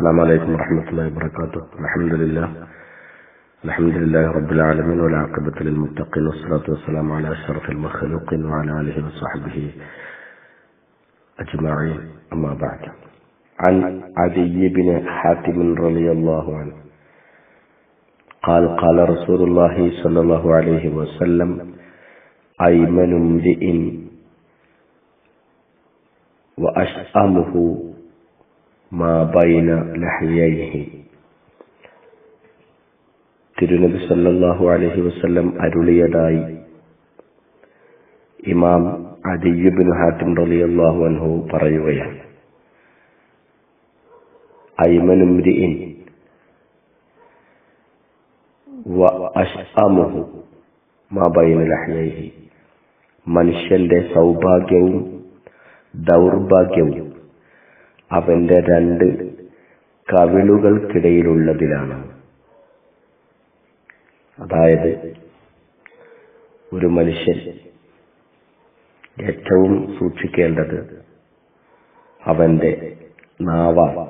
السلام عليكم ورحمة الله وبركاته. الحمد لله. الحمد لله رب العالمين والعاقبة للمتقين والصلاة والسلام على أشرف المخلوقين وعلى آله وصحبه أجمعين. أما بعد. عن عدي بن حاتم رضي الله عنه. قال قال رسول الله صلى الله عليه وسلم أيمن امرئ وأشأمه തിരുനബി സല്ലാഹു അലഹി വസ്ല്ലം അരുളിയതായി ഇമാം അദിയുബിൻ ഹാത്തിം റലിയല്ലാഹു അൻഹു പറയുകയാണ്. ഐമനുംരിഇൻ മനുഷ്യന്റെ സൗഭാഗ്യവും ദൗർഭാഗ്യവും അവന്റെ രണ്ട് കവിളുകൾക്കിടയിലുള്ളതിലാണ്. അതായത് ഒരു മനുഷ്യൻ ഏറ്റവും സൂക്ഷിക്കേണ്ടത് അവന്റെ നാവ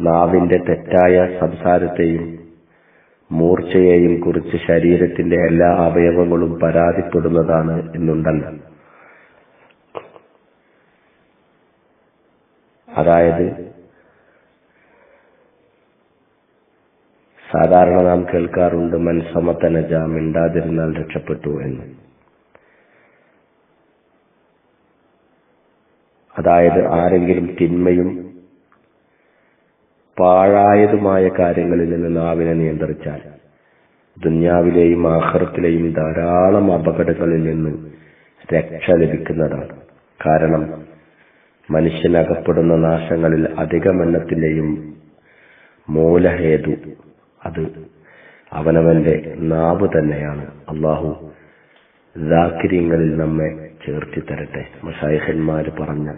നാവിന്റെ തെറ്റായ സംസാരത്തെയും മൂർച്ചയെയും കുറിച്ച് ശരീരത്തിന്റെ എല്ലാ അവയവങ്ങളും പരാതിപ്പെടുന്നതാണ് എന്നുണ്ടല്ലോ. അതായത് സാധാരണ നാം കേൾക്കാറുണ്ട് മൻസമത്തനജ മിണ്ടാതിരുന്നാൽ രക്ഷപ്പെട്ടു എന്ന്. അതായത് ആരെങ്കിലും തിന്മയും പാഴായതുമായ കാര്യങ്ങളിൽ നിന്ന് നാവിനെ നിയന്ത്രിച്ചാൽ ദുന്യാവിലെയും ആഹ്റത്തിലെയും ധാരാളം അപകടങ്ങളിൽ നിന്ന് രക്ഷ ലഭിക്കുന്നതാണ്. കാരണം മനുഷ്യനകപ്പെടുന്ന നാശങ്ങളിൽ അധികമെണ്ണത്തിന്റെയും മൂലഹേതു അത് അവനവന്റെ നാവ് തന്നെയാണ്. അള്ളാഹു ദാക്കിര്യങ്ങളിൽ നമ്മെ ചേർത്തി തരട്ടെ മഷായഹന്മാര് പറഞ്ഞ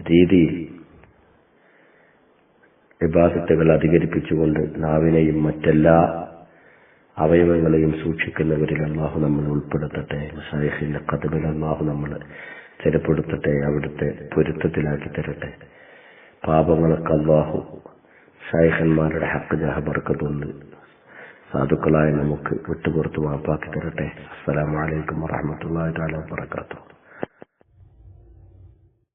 രീതിയിൽ. വിഭാഗത്തുകൾ അധികരിപ്പിച്ചുകൊണ്ട് നാവിനെയും മറ്റെല്ലാ അവയവങ്ങളെയും സൂക്ഷിക്കുന്നവരിൽ അള്ളാഹു നമ്മൾ ഉൾപ്പെടുത്തട്ടെ. മഷായഹിന്റെ കഥകൾ അള്ളാഹു നമ്മൾ സ്ഥിരപ്പെടുത്തട്ടെ അവിടുത്തെ പൊരുത്തത്തിലാക്കി തരട്ടെ. പാപങ്ങളൊക്കെ അള്ളാഹു ഷായഖന്മാരുടെ ഹക്ക് ജഹ ബർക്കത്തുണ്ട് സാധുക്കളായ നമുക്ക് വിട്ടുപുറത്ത് മാപ്പാക്കി തരട്ടെ. അസ്സലാമലൈക്കും വാഹമത്തല്ലാ വാബർക്കാത്തു